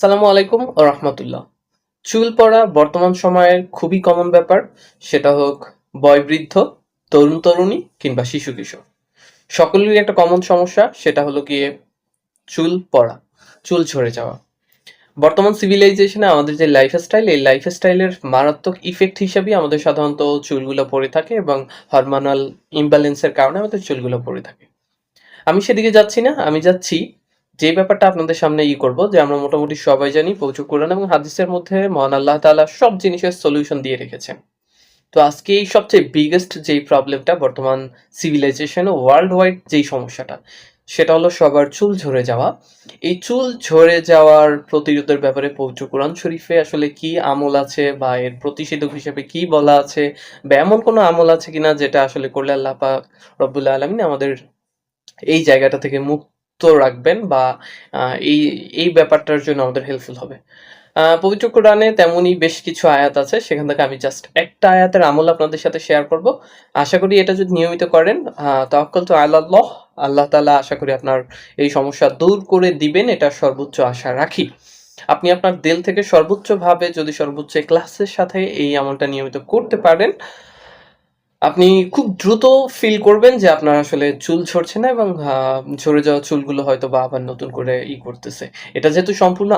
সালামু আলাইকুম ও রহমতুল্লাহ। চুল পড়া বর্তমান সময়ের খুবই কমন ব্যাপার, সেটা হোক বয়বৃদ্ধ তরুণ তরুণী কিংবা শিশু কিশোর। সকলেরই একটা কমন সমস্যা, সেটা হলো গিয়ে চুল পড়া, চুল ঝরে যাওয়া। বর্তমান সিভিলাইজেশনে আমাদের যে লাইফস্টাইল এই লাইফস্টাইলের মারাত্মক ইফেক্ট হিসেবে আমাদের সাধারণত চুলগুলো পড়ে থাকে এবং হরমোনাল ইমব্যালেন্সের কারণে আমাদের চুলগুলো পড়ে থাকে। আমি সেদিকে যাচ্ছি না, আমি যাচ্ছি যে ব্যাপারটা আপনাদের সামনে ই করব, যে আমরা মোটামুটি সবাই জানি প্রচুর কোরআন এবং হাদিসের মধ্যে মহান আল্লাহ তাআলা সব জিনিসের সলিউশন দিয়ে রেখেছেন। তো আজকে এই সবচেয়ে বিগেস্ট যেই প্রবলেমটা বর্তমান সিভিলাইজেশন ও ওয়ার্ল্ড ওয়াইড যেই সমস্যাটা, সেটা হলো সবার চুল ঝরে যাওয়া। এই চুল ঝরে যাওয়ার প্রতিরোধের ব্যাপারে পবিত্র কোরআন শরীফে আসলে কি আমল আছে বা এর প্রতিষেধক হিসেবে কি বলা আছে বা এমন কোনো আমল আছে কিনা যেটা আসলে করলে আল্লাহ পাক আলমিন আমাদের এই জায়গাটা থেকে মুক্ত রাখবেন বা এই এই ব্যাপারটার জন্য আমাদের হেল্পফুল হবে। পবিত্র কোরআনে তেমনই বেশ কিছু আয়াত আছে, সেখান থেকে আমি জাস্ট একটা আয়াতের আমল আপনাদের সাথে শেয়ার করব। আশা করি এটা যদি নিয়মিত করেন তহকল তো আল্লাহ আল্লাহ তাআলা আশা করি আপনার এই সমস্যা দূর করে দিবেন, এটা সর্বোচ্চ আশা রাখি। আপনি আপনার দিল থেকে সর্বোচ্চভাবে যদি সর্বোচ্চ ক্লাসের সাথে এই আমলটা নিয়মিত করতে পারেন আপনি খুব দ্রুত ফিল করবেন যে আপনার আসলে চুল ঝরছে না এবং ঝরে যাওয়া চুলগুলো হয়তো বা আবার নতুন করে ই করতেছে। এটা যেহেতু সম্পূর্ণ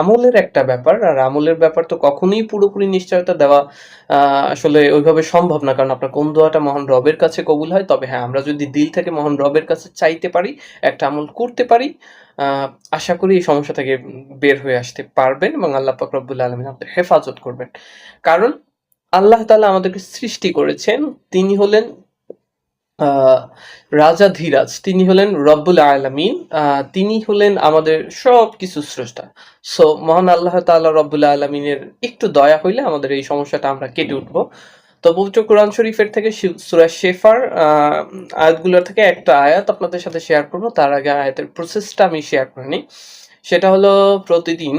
আমলের একটা ব্যাপার, আর আমলের ব্যাপার তো কখনোই পুরোপুরি নিশ্চয়তা দেওয়া আসলে ওইভাবে সম্ভব না। কারণ আপনার কোন দোয়াটা মহান রবের কাছে কবুল হয়? তবে হ্যাঁ আমরা যদি দিল থেকে মহান রবের কাছে চাইতে পারি, একটা আমল করতে পারি আশা করি এই সমস্যা থেকে বের হয়ে আসতে পারবেন এবং আল্লাহ পাক রব্বুল আলমিন আপনাদের হেফাজত করবেন। কারণ আল্লাহ তালা আমাদেরকে সৃষ্টি করেছেন। তিনি হলেন রাজা ধীরাজ। তিনি হলেন রব্বুল আলামিন। তিনি হলেন আমাদের সব কিছু স্রষ্টা। সো, মহান আল্লাহ তাআলা রব্বুল আলামিনের একটু দয়া হইলে আমাদের এই সমস্যাটা আমরা কেটে উঠবো। তো, পবিত্র কোরআন শরীফের থেকে সুরা শেফার আয়াতগুলোর থেকে একটা আয়াত আপনাদের সাথে শেয়ার করব। তার আগে আয়াতের প্রসেসটা আমি শেয়ার করে নিই। সেটা হলো প্রতিদিন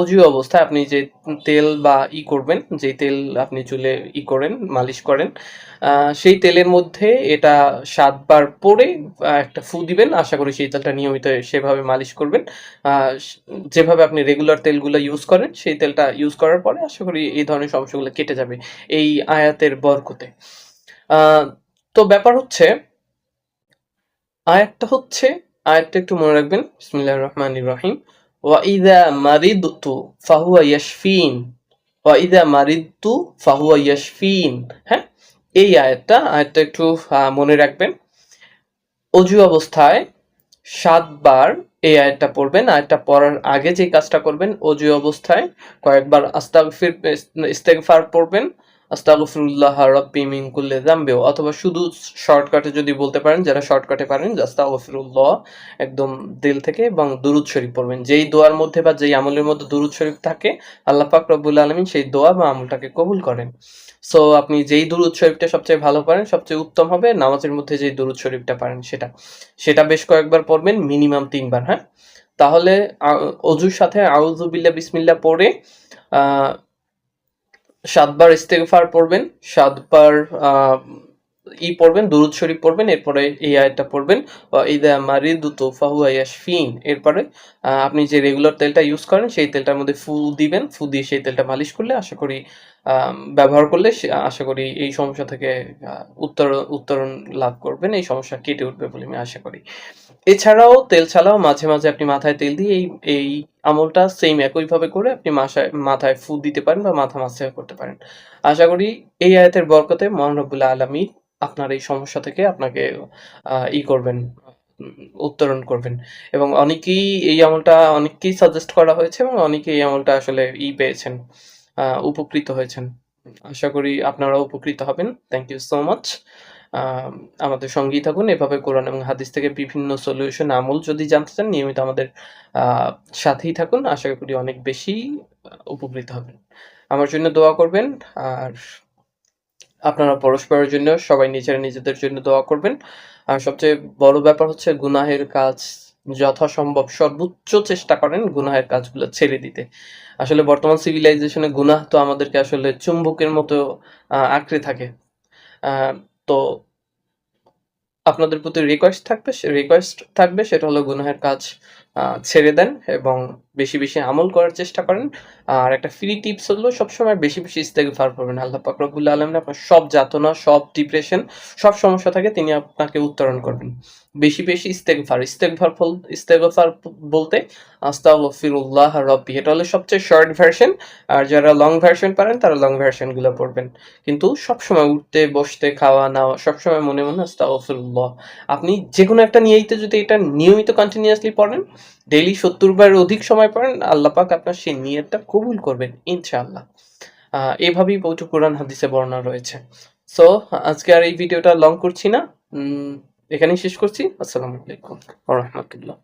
অজু অবস্থায় আপনি যে তেল বা ই করবেন, যে তেল আপনি চুলে ই করেন, মালিশ করেন সেই তেলের মধ্যে এটা সাতবার পরে একটা ফু দিবেন। আশা করি সেই তেলটা নিয়মিত সেভাবে মালিশ করবেন। যেভাবে আপনি রেগুলার তেলগুলো ইউজ করেন, সেই তেলটা ইউজ করার পরে আশা করি এই ধরনের সমস্যাগুলো কেটে যাবে এই আয়াতের বরকতে। তো ব্যাপার হচ্ছে, আয়াতটা হচ্ছে আয়াতটা একটু মনে রাখবেন। বিসমিল্লাহির রহমানির রহিম। ওয়া ইযা মারিদতু ফাহুয়া ইয়াশফিন। ওয়া ইযা মারিদতু ফাহুয়া ইয়াশফিন। হ্যাঁ এই আয়াতটা আয়াতটা একটু মনে রাখবেন। অজু অবস্থায় সাতবার এই আয়াতটা পড়বেন। আয়াতটা পড়ার আগে যে কাজটা করবেন, অজু অবস্থায় কয়েকবার আস্তাগফির ইস্তেগফার পড়বেন। আস্তাগফিরুল্লাহ রাব্বি মিন কুল্লি যামবি অথবা শুধু শর্টকাটে যদি বলতে পারেন, যারা শর্টকাটে পারেন আস্তাগফিরুল্লাহ একদম দিল থেকে এবং দুরুদ শরীফ পড়বেন। যেই দোয়ার মধ্যে বা যেই আমলের মধ্যে দুরুদ শরীফ থাকে, আল্লাহ পাক রব্বুল আলামিন সেই দোয়া বা আমলটাকে কবুল করেন। সো আপনি যেই দুরুদ শরীফটা সবচেয়ে ভালো পারেন, সবচেয়ে উত্তম হবে নামাজের মধ্যে যেই দুরুদ শরীফটা পারেন সেটা। সেটা বেশ কয়েকবার পড়বেন, মিনিমাম তিনবার হ্যাঁ? তাহলে অজুর সাথে আউযুবিল্লাহ বিসমিল্লাহ পড়ে সাতবার ইস্তেগফার পড়বেন, সাতবার ই পড়বেন, দুরুদ শরীফ পড়বেন, এরপরে এই আয়াতটা পড়বেন ইদা মারিদুতু ফাহুয়া ইয়াশফিন, এরপরে আপনি যে রেগুলার তেলটা ইউজ করেন, সেই তেলটার মধ্যে ফু দিবেন, ফু দিয়ে সেই তেলটা মালিশ করলে আশা করি ব্যবহার করলে আশা করি এই সমস্যা থেকে উত্তর, উত্তরণ লাভ করবেন, এই সমস্যা কেটে উঠবে বলে আমি আশা করি। এছাড়াও তেল ছাড়াও মাঝে মাঝে আপনি মাথায় তেল দিয়ে এই এই আমলটা সেম একইভাবে করে আপনি মাথায় মাথায় ফু দিতে পারেন বা মাথা মাসে করতে পারেন। আশা করি এই আয়াতের বরকতে মহান রব্বুল আলমী আপনার এই সমস্যা থেকে আপনাকে ই করবেন, উত্তরণ করবেন। এবং অনেকেই এই আমলটা, অনেককেই সাজেস্ট করা হয়েছে এবং অনেকেই এই আমলটা আসলে ই পেয়েছেন উপকৃত হয়েছেন। আশা করি আপনারা উপকৃত হবেন। থ্যাংক ইউ সো মাচ আমাদের সঙ্গেই থাকুন। এভাবে কোরআন এবং হাদিস থেকে বিভিন্ন সলিউশন আমল যদি জানতে চান, নিয়মিত আমাদের সাথেই থাকুন। আশা করি অনেক বেশি উপকৃত হবেন। আমার জন্য দোয়া করবেন। আর আপনারা পরস্পরের জন্য, সবাই নিজেরা নিজেদের জন্য দোয়া করবেন। আর সবচেয়ে বড় ব্যাপার হচ্ছে, গুনাহের কাজ যথাসম্ভব, সর্বোচ্চ চেষ্টা করেন গুনাহের কাজগুলো ছেড়ে দিতে। আসলে বর্তমান সিভিলাইজেশনে গুনাহ তো আমাদেরকে আসলে চুম্বকের মতো আঁকড়ে থাকে। তো আপনাদের প্রতি রিকোয়েস্ট থাকবে রিকোয়েস্ট থাকবে সেটা হলো গুনাহের কাজ ছেড়ে দেন এবং বেশি বেশি আমল করার চেষ্টা করেন। আর একটা ফ্রি টিপস হলো, সবসময় বেশি বেশি ইস্তেগফার করবেন আল্লাহ পাক রব্বুল আলামিন আপনার সব যাতনা, সব ডিপ্রেশন সব সমস্যা থাকে তিনি আপনাকে উত্তরণ করবেন। বেশি বেশি ইস্তেগফার। ইস্তেগফার ফল- ইস্তেগফার বলতে আস্তাগফিরুল্লাহ রব্বি। এটা হলো সবচেয়ে শর্ট ভার্সন আর যারা লং ভার্সন পারেন, তারা লং ভার্সনগুলো পড়বেন। কিন্তু সবসময় উঠতে, বসতে, খাওয়া, নাওয়া, সবসময় মনে মনে আস্তাগফিরুল্লাহ। আপনি যে কোনো একটা নিয়মিত যদি এটা নিয়মিত কন্টিনিউয়াসলি পড়েন ডেইলি সত্তর বার অধিক সময় পড়েন, আল্লাহ পাক আপনার সেই নিয়তটা কবুল করবেন, ইনশাআল্লাহ। এভাবেই পবিত্র কোরআন হাদিসে বর্ণনা রয়েছে। সো আজকে আর এই ভিডিওটা লং করছি না। এখানেই শেষ করছি। আসসালামু আলাইকুম রহমতুল্লাহ।